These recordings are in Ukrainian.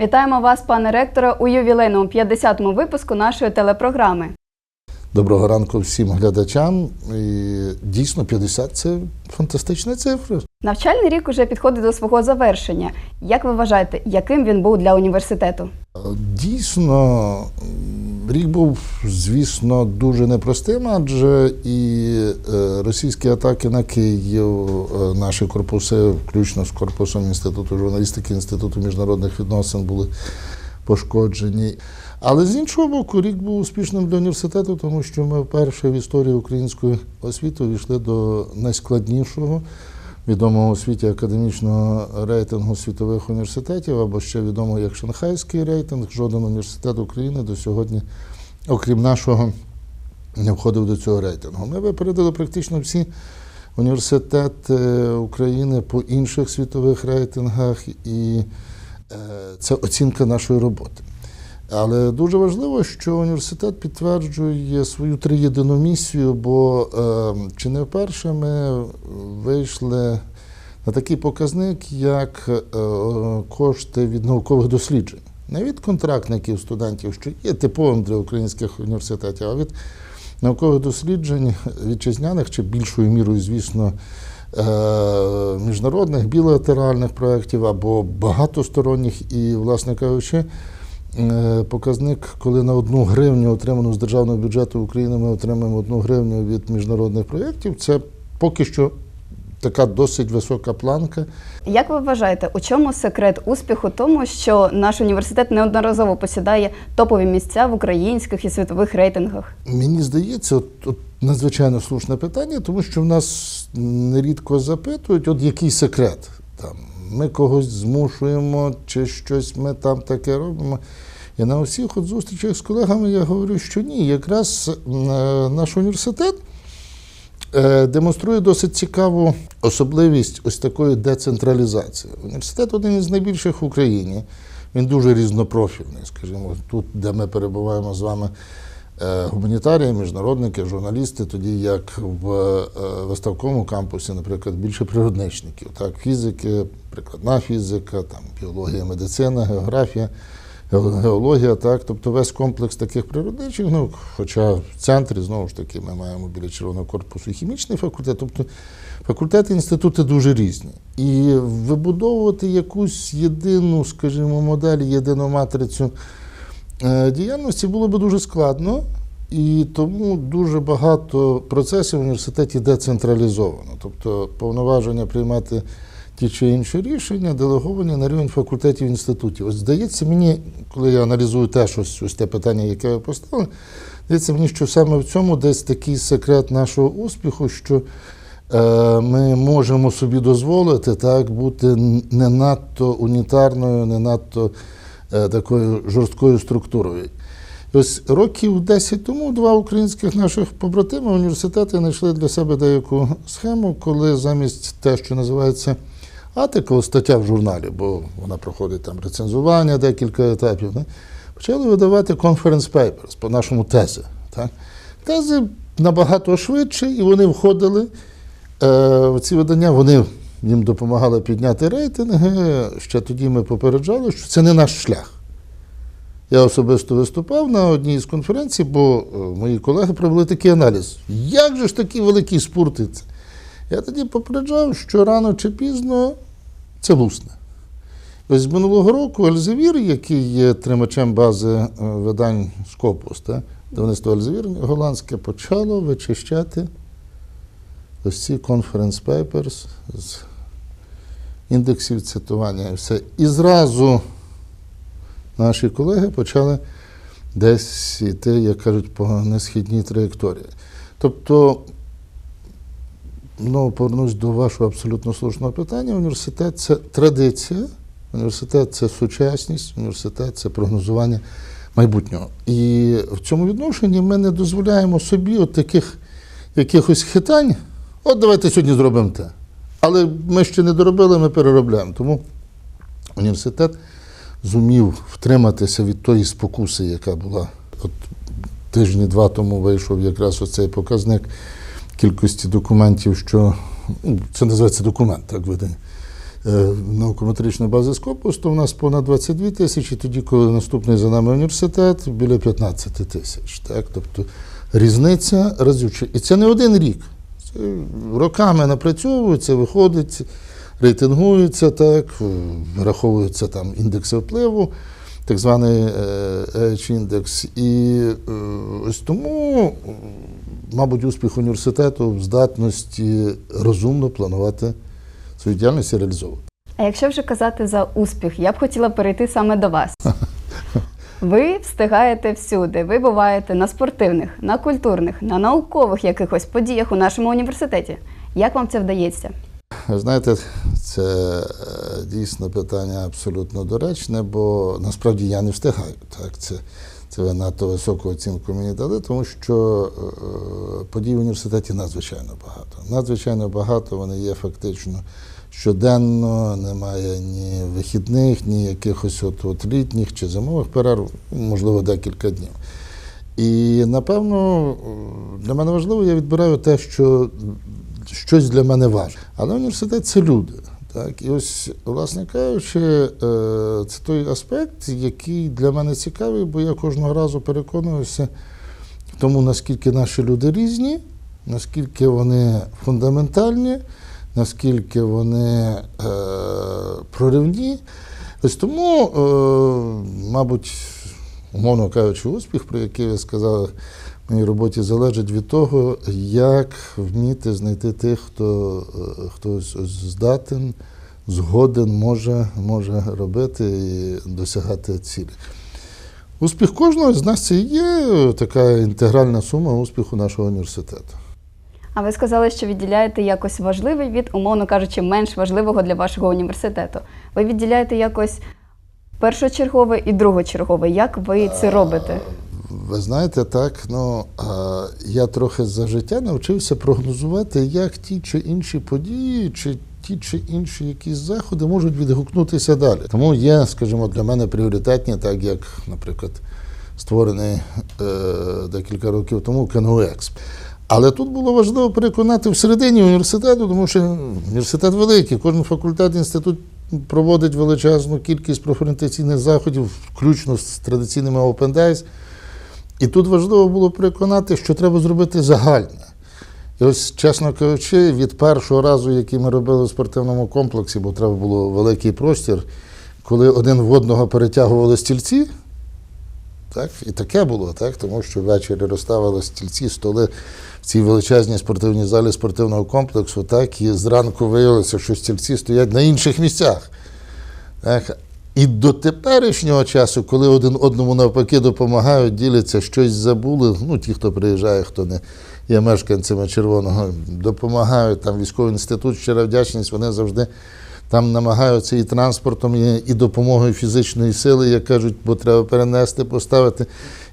Вітаємо вас, пане ректоре, у ювілейному 50-му випуску нашої телепрограми. Доброго ранку всім глядачам. І дійсно 50 це фантастична цифра. Навчальний рік уже підходить до свого завершення. Як ви вважаєте, яким він був для університету? Дійсно, рік був, звісно, дуже непростим, адже і е, російські атаки на Київ, е, наші корпуси, включно з корпусом інституту журналістики, інституту міжнародних відносин, були пошкоджені. Але з іншого боку, рік був успішним для університету, тому що ми вперше в історії української освіти увійшли до найскладнішого відомого у світі академічного рейтингу світових університетів, або ще відомого як Шанхайський рейтинг. Жоден університет України до сьогодні, окрім нашого, не входив до цього рейтингу. Ми випередили практично всі університети України по інших світових рейтингах, і е, це оцінка нашої роботи. Але дуже важливо, що університет підтверджує свою триєдину місію, бо е, чи не вперше ми вийшли на такий показник, як е, кошти від наукових досліджень. Не від контрактників студентів, що є типовим для українських університетів, а від наукових досліджень вітчизняних чи більшою мірою, звісно, е, міжнародних білатеральних проєктів або багатосторонніх і, власне кажучи, показник, коли на одну гривню, отриману з державного бюджету України, ми отримаємо одну гривню від міжнародних проєктів, це поки що така досить висока планка. Як ви вважаєте, у чому секрет успіху тому, що наш університет неодноразово посідає топові місця в українських і світових рейтингах? Мені здається, от, от надзвичайно слушне питання, тому що в нас нерідко запитують, от який секрет там. Ми когось змушуємо, чи щось ми там таке робимо. І на усіх от зустрічах з колегами я говорю, що ні, якраз е, наш університет е, демонструє досить цікаву особливість ось такої децентралізації. Університет один із найбільших в Україні. Він дуже різнопрофільний, скажімо, тут, де ми перебуваємо з вами. е, Гуманітарії, міжнародники, журналісти, тоді як в виставковому кампусі, наприклад, більше природничників, так, фізики, прикладна фізика, там, біологія, медицина, географія, ге- геологія, так, тобто весь комплекс таких природничих наук, хоча в центрі, знову ж таки, ми маємо біля червоного корпусу і хімічний факультет, тобто факультети, інститути дуже різні. І вибудовувати якусь єдину, скажімо, модель, єдину матрицю е, діяльності було би дуже складно, і тому дуже багато процесів в університеті децентралізовано. Тобто повноваження приймати ті чи інші рішення делеговані на рівень факультетів інститутів. Ось здається мені, коли я аналізую теж ось, ось те питання, яке ви поставили, здається мені, що саме в цьому десь такий секрет нашого успіху, що е, ми можемо собі дозволити так бути не надто унітарною, не надто е, такою жорсткою структурою. Ось років 10 тому два українських наших побратими університети знайшли для себе деяку схему, коли замість те, що називається атикл, стаття в журналі, бо вона проходить там рецензування, декілька етапів, не? почали видавати conference papers, по-нашому тези. Так? Тези набагато швидше, і вони входили е, в ці видання, вони їм допомагали підняти рейтинги. Ще тоді ми попереджали, що це не наш шлях. Я особисто виступав на одній з конференцій, бо е, мої колеги провели такий аналіз. Як же ж такі великі спортиці? Я тоді попереджав, що рано чи пізно це лусне. Ось з минулого року Ельзевір, який є тримачем бази е, видань Скопус, та, видавництво Ельзевір голландське, почало вичищати ось ці conference papers з індексів цитування і все. І зразу наші колеги почали десь йти, як кажуть, по несхідній траєкторії. Тобто, ну, повернусь до вашого абсолютно слушного питання. Університет це традиція, університет це сучасність, університет це прогнозування майбутнього. І в цьому відношенні ми не дозволяємо собі от таких якихось хитань. От давайте сьогодні зробимо те. Але ми ще не доробили, ми переробляємо. Тому університет зумів втриматися від тої спокуси, яка була. От тижні-два тому вийшов якраз оцей показник кількості документів, що ну, це називається документ, так видані е, наукометричної бази Скопус, то в нас понад 22 тисячі, тоді, коли наступний за нами університет, біля 15 тисяч. Так? Тобто різниця разюча. І це не один рік. Це роками напрацьовується, виходить, рейтингується, так, е, враховуються там індекси впливу, так званий H-індекс. І е, ось тому, мабуть, успіх університету в здатності розумно планувати свою діяльність і реалізовувати. А якщо вже казати за успіх, я б хотіла перейти саме до вас. Ви встигаєте всюди. Ви буваєте на спортивних, на культурних, на наукових якихось подіях у нашому університеті. Як вам це вдається? Знаєте, це е, дійсно питання абсолютно доречне, бо насправді я не встигаю. Так? Це, це надто високу оцінку мені дали, тому що е, подій в університеті надзвичайно багато. Надзвичайно багато, вони є фактично щоденно, немає ні вихідних, ні якихось от, от літніх чи зимових перерв, можливо, декілька днів. І напевно для мене важливо, я відбираю те, що щось для мене важливо. Але університет це люди. Так, і ось, власне кажучи, е, це той аспект, який для мене цікавий, бо я кожного разу переконуюся в тому, наскільки наші люди різні, наскільки вони фундаментальні, наскільки вони е, проривні. Ось тому, е, мабуть, умовно кажучи, успіх, про який ви сказали, моїй роботі залежить від того, як вміти знайти тих, хто, е, хто здатен, згоден, може, може робити і досягати цілі. Успіх кожного з нас це є така інтегральна сума успіху нашого університету. А ви сказали, що відділяєте якось важливий від, умовно кажучи, менш важливого для вашого університету. Ви відділяєте якось першочергове і другочергове. Як ви це робите? Ви знаєте, так, ну я трохи за життя навчився прогнозувати, як ті чи інші події, чи ті чи інші якісь заходи можуть відгукнутися далі. Тому є, скажімо, для мене пріоритетні, так як, наприклад, створений е, декілька років тому КНУ Експ. Але тут було важливо переконати всередині університету, тому що університет великий, кожен факультет, інститут проводить величезну кількість профорієнтаційних заходів, включно з традиційними Open Days. І тут важливо було переконати, що треба зробити загальне. І ось, чесно кажучи, від першого разу, який ми робили в спортивному комплексі, бо треба було великий простір, коли один в одного перетягували стільці, так, і таке було, так, тому що ввечері розставили стільці, столи в цій величезній спортивній залі спортивного комплексу, так, і зранку виявилося, що стільці стоять на інших місцях. Так. І до теперішнього часу, коли один одному навпаки допомагають, діляться, щось забули. Ну, ті, хто приїжджає, хто не є мешканцями Червоного, допомагають там військовий інститут, щира вдячність, вони завжди там намагаються і транспортом, і, і допомогою фізичної сили, як кажуть, бо треба перенести, поставити.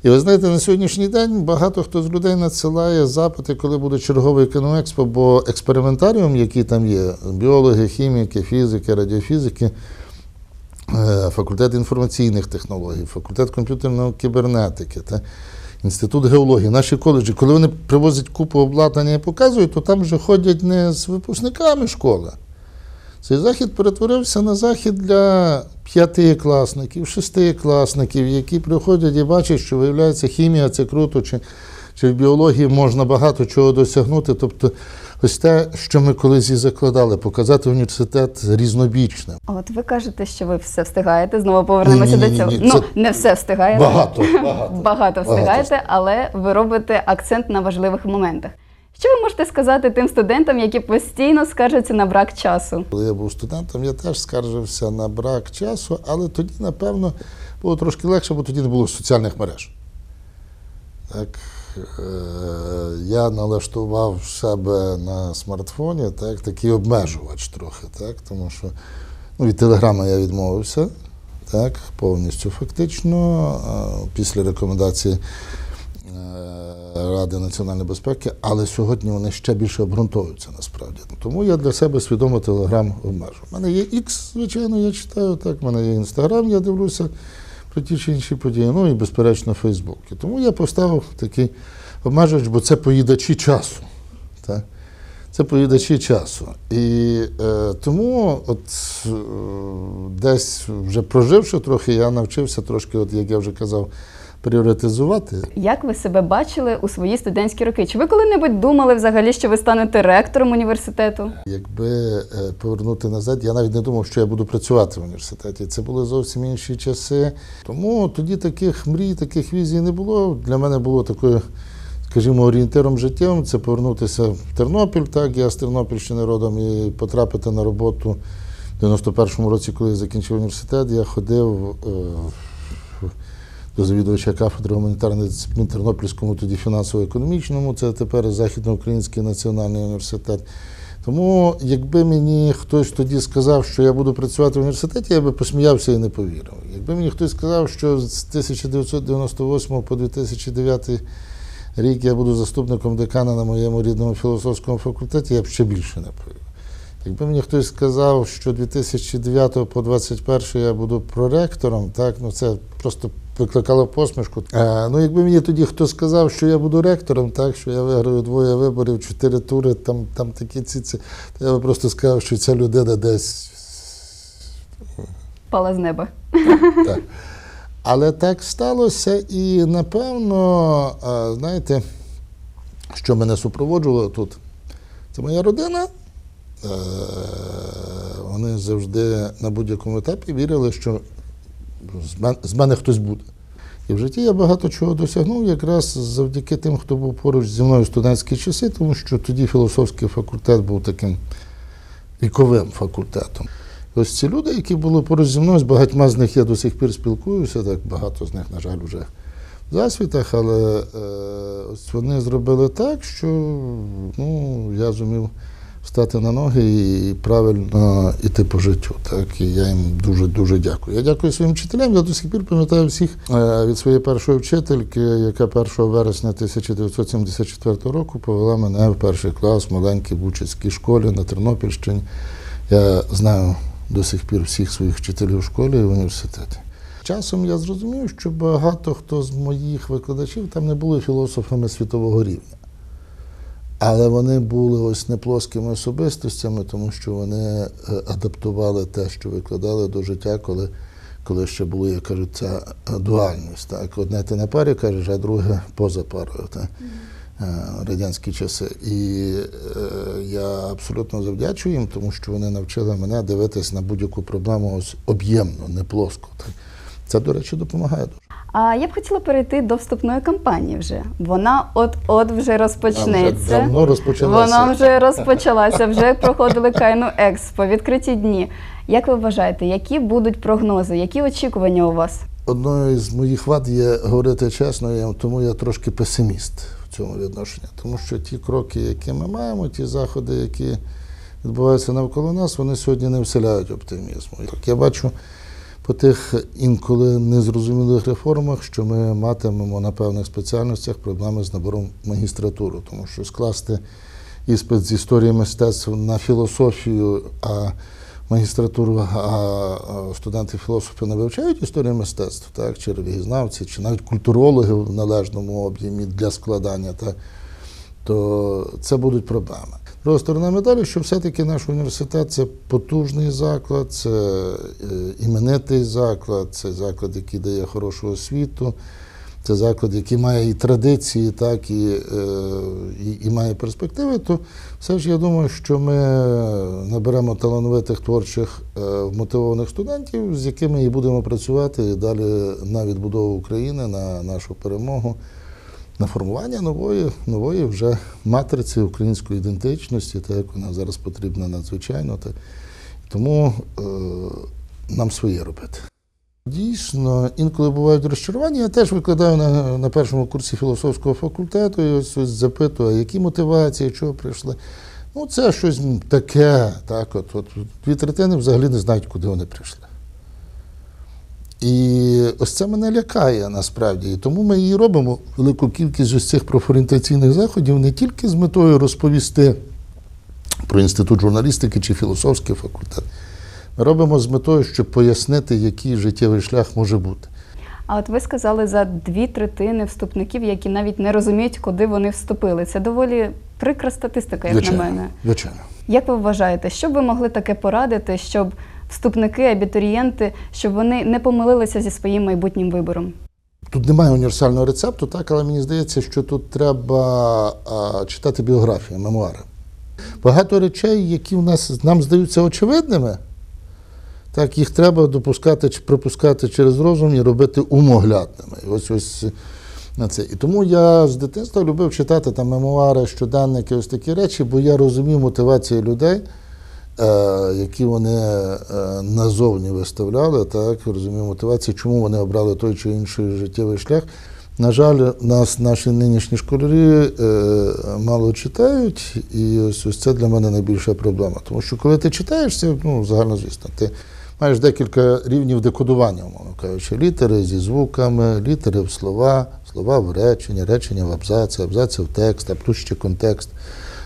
І ви знаєте, на сьогоднішній день багато хто з людей надсилає запити, коли буде черговий кіноекспо, бо експериментаріум, який там є, біологи, хіміки, фізики, радіофізики. Е, факультет інформаційних технологій, факультет комп'ютерної кібернетики, та інститут геології, наші коледжі, коли вони привозять купу обладнання і показують, то там вже ходять не з випускниками школи. Цей захід перетворився на захід для п'ятикласників, шестикласників, які приходять і бачать, що виявляється, хімія це круто, чи, чи в біології можна багато чого досягнути. Тобто, ось те, що ми колись і закладали, показати університет різнобічним. А От ви кажете, що ви все встигаєте. Знову повернемося Ні-ні-ні, до цього. ні, це- Ну, не все встигаєте. Багато, багато. Багато встигаєте, але ви робите акцент на важливих моментах. Що ви можете сказати тим студентам, які постійно скаржаться на брак часу? Коли я був студентом, я теж скаржився на брак часу, але тоді, напевно, було трошки легше, бо тоді не було соціальних мереж. Так, я налаштував себе на смартфоні так, такий обмежувач трохи, так, тому що ну, від телеграми я відмовився так, повністю фактично, е, після рекомендації е, Ради національної безпеки, але сьогодні вони ще більше обґрунтовуються насправді. Тому я для себе свідомо телеграм обмежу. У мене є X, звичайно, я читаю, так, в мене є Інстаграм, я дивлюся про ті чи інші події, ну і, безперечно, Фейсбук. Тому я поставив такий обмежувач, бо це поїдачі часу. Так? поїдачі часу. І е, тому, от е, десь вже проживши трохи, я навчився трошки, от як я вже казав, пріоритизувати. Як ви себе бачили у свої студентські роки? Чи ви коли-небудь думали взагалі, що ви станете ректором університету? Якби е, повернути назад, я навіть не думав, що я буду працювати в університеті. Це були зовсім інші часи. Тому тоді таких мрій, таких візій не було. Для мене було такою, скажімо, орієнтиром життєвим це повернутися в Тернопіль. Так, я з Тернопільщини родом і потрапити на роботу в 91-му році, коли я закінчив університет. Я ходив. До завідувача кафедри гуманітарних дисциплін Тернопільському, тоді фінансово-економічному, це тепер Західноукраїнський національний університет. Тому, якби мені хтось тоді сказав, що я буду працювати в університеті, я би посміявся і не повірив. Якби мені хтось сказав, що з 1998 по 2009 рік я буду заступником декана на моєму рідному філософському факультеті, я б ще більше не повірив. Якби мені хтось сказав, що 2009 по 2021 я буду проректором, так, ну це просто викликало посмішку. А, ну, якби мені тоді хто сказав, що я буду ректором, так, що я виграю двоє виборів, чотири тури, там, там такі ці, ці, то я би просто сказав, що ця людина десь. Пала з неба. Так. Але так сталося, і напевно, знаєте, що мене супроводжувало тут, це моя родина. Е, Вони завжди на будь-якому етапі вірили, що з мен- з мене хтось буде. І в житті я багато чого досягнув якраз завдяки тим, хто був поруч зі мною в студентські часи, тому що тоді філософський факультет був таким віковим факультетом. І Ось ці люди, які були поруч зі мною, з багатьма з них я до сих пір спілкуюся, так багато з них, на жаль, вже в засвітах, але е, ось вони зробили так, що ну, я зумів стати на ноги і правильно йти по життю. Так, і я їм дуже-дуже дякую. Я дякую своїм вчителям. Я до сих пір пам'ятаю всіх е, від своєї першої вчительки, яка 1 вересня 1974 року повела мене в перший клас в маленькій Бучицькій школі на Тернопільщині. Я знаю до сих пір всіх своїх вчителів в школі і в університеті. Часом я зрозумів, що багато хто з моїх викладачів там не були філософами світового рівня. Але вони були ось не плоскими особистостями, тому що вони е, адаптували те, що викладали до життя, коли, коли ще була, як кажуть, ця е, дуальність. Так? Одне ти на парі кажеш, а друге поза парою. Так? Е, Радянські часи. І е, я абсолютно завдячую їм, тому що вони навчили мене дивитись на будь-яку проблему ось об'ємно, не плоско. Так? Це, до речі, допомагає. А я б хотіла перейти до вступної кампанії вже. Вона от-от вже розпочнеться. вже давно розпочалася. Вона вже розпочалася, вже проходили Кайну Експо, відкриті дні. Як ви вважаєте, які будуть прогнози, які очікування у вас? Одною з моїх вад є говорити чесно, тому я трошки песиміст в цьому відношенні. Тому що ті кроки, які ми маємо, ті заходи, які відбуваються навколо нас, вони сьогодні не вселяють оптимізму. Так я бачу по тих інколи незрозумілих реформах, що ми матимемо на певних спеціальностях проблеми з набором магістратуру, тому що скласти іспит з історії мистецтв на філософію, а магістратуру, а а студенти-філософи не вивчають історію мистецтв, так, чи релігізнавці, чи навіть культурологи в належному об'ємі для складання, так, то це будуть проблеми. Друга сторона медалі, що все-таки наш університет це потужний заклад, це е, іменитий заклад, це заклад, який дає хорошу освіту, це заклад, який має і традиції, так, і, е, і, і має перспективи, то все ж я думаю, що ми наберемо талановитих творчих е, вмотивованих студентів, з якими і будемо працювати далі на відбудову України, на нашу перемогу, на формування нової, нової вже матриці української ідентичності, так як вона зараз потрібна надзвичайно. Так. Тому е, нам своє робити. Дійсно, інколи бувають розчарування. Я теж викладаю на, на першому курсі філософського факультету і ось, ось запитую, які мотивації, чого прийшли. Ну, це щось таке, так, от, от дві третини взагалі не знають, куди вони прийшли. І ось це мене лякає насправді. І тому ми і робимо велику кількість ось цих профорієнтаційних заходів не тільки з метою розповісти про інститут журналістики чи філософський факультет. Ми робимо з метою, щоб пояснити, який життєвий шлях може бути. А от ви сказали за дві третини вступників, які навіть не розуміють, куди вони вступили. Це доволі прикра статистика, як звичайно, на мене. звичайно. Як ви вважаєте, що б ви могли таке порадити, щоб вступники, абітурієнти, щоб вони не помилилися зі своїм майбутнім вибором? Тут немає універсального рецепту, так, але мені здається, що тут треба а, читати біографії, мемуари. Багато речей, які в нас нам здаються очевидними, так, їх треба допускати чи пропускати через розум і робити умоглядними. Ось ось на це. І тому я з дитинства любив читати там мемуари, щоденники, ось такі речі, бо я розумів мотивації людей, які вони е, назовні виставляли, так, розумів мотивації, чому вони обрали той чи інший життєвий шлях. На жаль, нас наші нинішні школярі е, мало читають, і ось, ось це для мене найбільша проблема. Тому що коли ти читаєш, це ну, загально звісно. Ти маєш декілька рівнів декодування, умовно кажучи, літери зі звуками, літери в слова, слова в речення, речення в абзаці, абзаці в текст, а плюс ще контекст.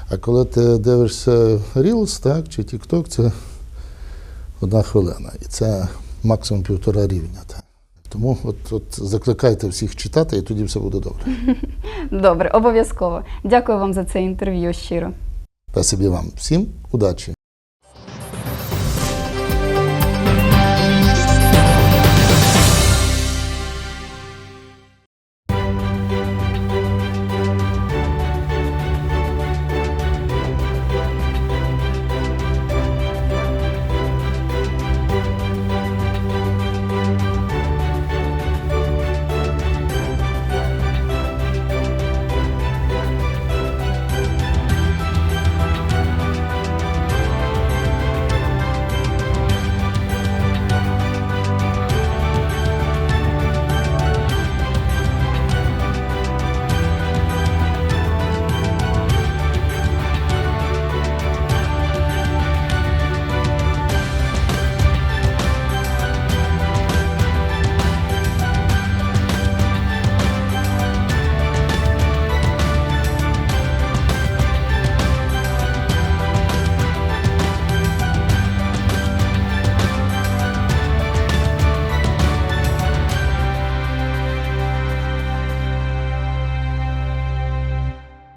А коли ти дивишся Reels, так, чи TikTok, це одна хвилина. І це максимум півтора рівня. Так. Тому от, от закликайте всіх читати, і тоді все буде добре. Добре, обов'язково. Дякую вам за це інтерв'ю щиро. Спасибі вам. Всім удачі!